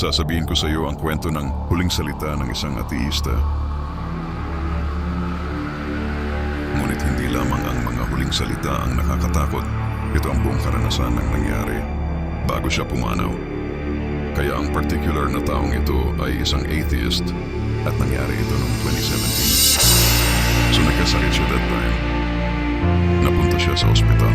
Sasabihin ko sa iyo ang kwento ng huling salita ng isang ateista. Ngunit hindi lamang ang mga huling salita ang nakakatakot. Ito ang buong karanasan ng nangyari bago siya pumanaw. Kaya ang particular na taong ito ay isang atheist at nangyari ito noong 2017. So nagkasakit siya that time. Napunta siya sa ospital.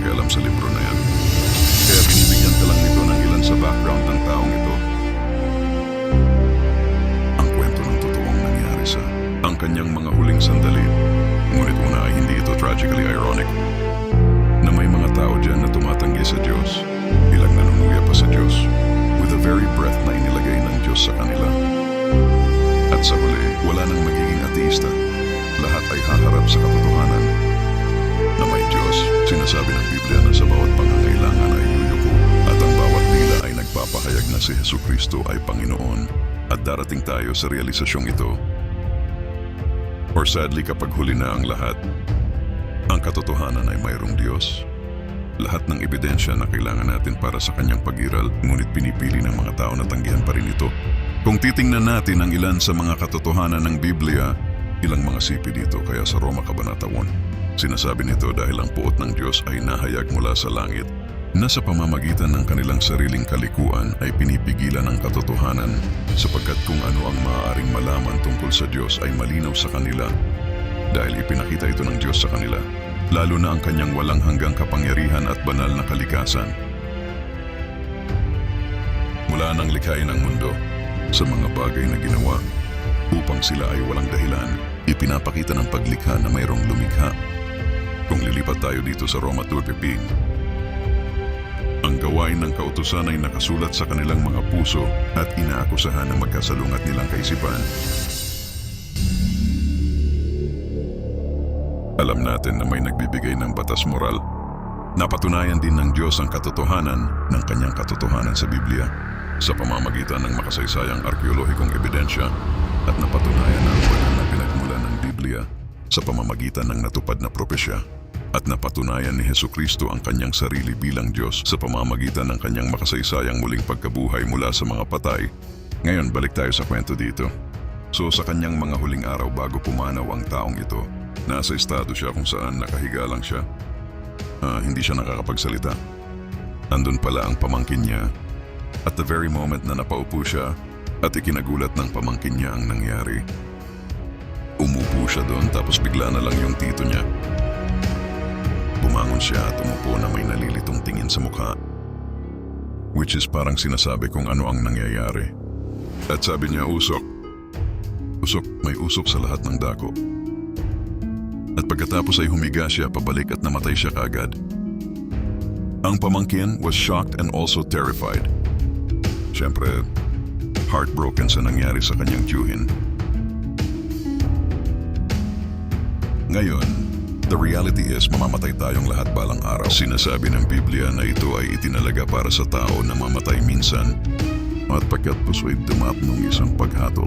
Pakialam sa libro na yan. Kaya binibigyan ka lang nito ng ilan sa background ng taong ito. Ang kwento ng totoong nangyari sa ang kanyang mga huling sandali. Ngunit una ay hindi ito tragically ironic na may mga tao dyan na tumatanggi sa Diyos, ilang nanunuya pa sa Diyos, with the very breath na inilagay ng Diyos sa kanila. At sa huli, wala nang magiging ateista. Lahat ay haharap sa katotohanan si Heso Kristo ay Panginoon at darating tayo sa realisasyong ito. Or sadly kapag huli na ang lahat, ang katotohanan ay mayroong Diyos. Lahat ng ebidensya na kailangan natin para sa kanyang pag-iral, ngunit pinipili ng mga tao na tanggihan pa rin ito. Kung titingnan natin ang ilan sa mga katotohanan ng Biblia, ilang mga sipi dito kaya sa Roma Kabanata 1. Sinasabi nito dahil ang puot ng Diyos ay nahayag mula sa langit na sa pamamagitan ng kanilang sariling kalikuan ay pinipigilan ang katotohanan sapagkat kung ano ang maaaring malaman tungkol sa Diyos ay malinaw sa kanila dahil ipinakita ito ng Diyos sa kanila, lalo na ang kanyang walang hanggang kapangyarihan at banal na kalikasan. Mula nang likhain ang mundo sa mga bagay na ginawa upang sila ay walang dahilan, ipinapakita ng paglikha na mayroong lumikha. Kung lilipat tayo dito sa Roma 2.15, ang gawain ng kautusan ay nakasulat sa kanilang mga puso at inaakusahan ng magkasalungat nilang kaisipan Alam natin na may nagbibigay ng batas moral. Napatunayan din ng Diyos ang katotohanan ng kanyang katotohanan sa Biblia sa pamamagitan ng makasaysayang arkeolohikong ebidensya at napatunayan ang walang na pinagmula ng Biblia sa pamamagitan ng natupad na propesya at napatunayan ni Heso Kristo ang kanyang sarili bilang Diyos sa pamamagitan ng kanyang makasaysayang muling pagkabuhay mula sa mga patay. Ngayon, balik tayo sa kwento dito. So sa kanyang mga huling araw bago pumanaw ang taong ito, nasa estado siya kung saan nakahiga lang siya. Ah, hindi siya nakakapagsalita. Andun pala ang pamangkin niya. At the very moment na napaupo siya at ikinagulat ng pamangkin niya ang nangyari. Umupo siya doon tapos bigla na lang yung tito niya. Bumangon siya at umupo na may nalilitong tingin sa mukha. Which is parang sinasabi kung ano ang nangyayari. At sabi niya, usok. Usok, may usok sa lahat ng dako. At pagkatapos ay humiga siya pabalik at namatay siya kaagad. Ang pamangkin was shocked and also terrified. Siyempre, heartbroken sa nangyari sa kanyang tiyuhin. Ngayon, the reality is mamamatay tayong lahat balang araw. Sinasabi ng Biblia na ito ay itinalaga para sa tao na mamatay minsan at pagkat puso'y dumapnong isang paghatol.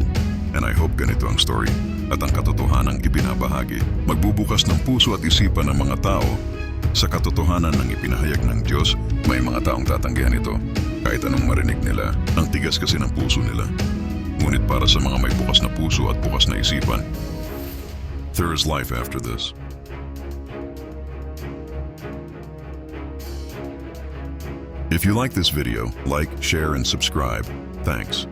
And I hope ganito ang story at ang katotohanang ibinabahagi. Magbubukas ng puso at isipan ng mga tao sa katotohanan ng ipinahayag ng Diyos, may mga taong tatanggihan ito. Kahit anong marinig nila, ang tigas kasi ng puso nila. Ngunit para sa mga may bukas na puso at bukas na isipan, there is life after this. If you like this video, like, share, and subscribe. Thanks.